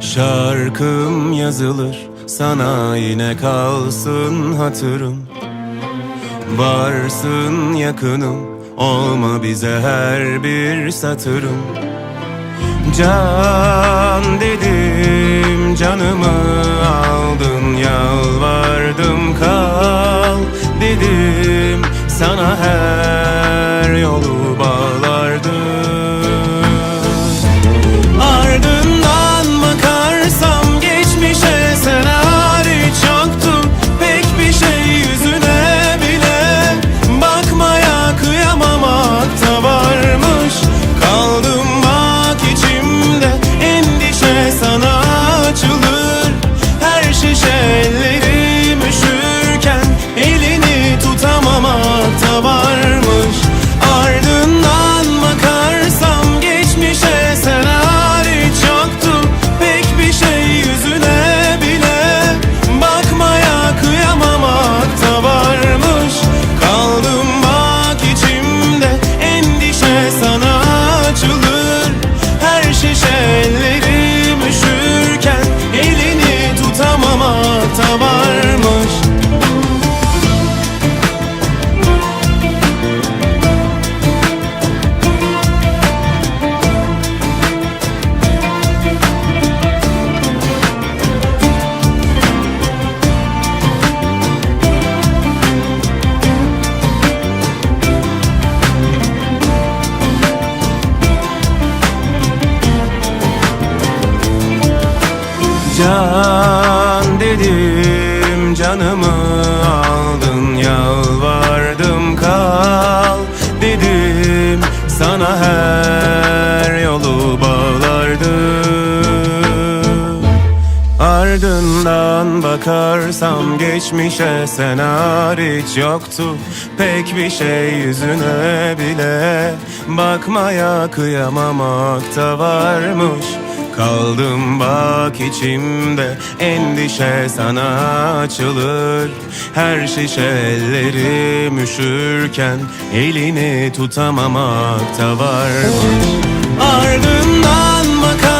Şarkım yazılır sana yine kalsın hatırım. Varsın yakınım olma bize her bir satırım. Can dedim canımı sana her tutamamakta varmış. Can Bakarsam geçmişe sen hariç yoktu. Pek bir şey yüzüne bile bakmaya kıyamamakta varmış. Kaldım bak içimde endişe sana açılır. Her şişe ellerim üşürken elini tutamamakta varmış. Ardından bak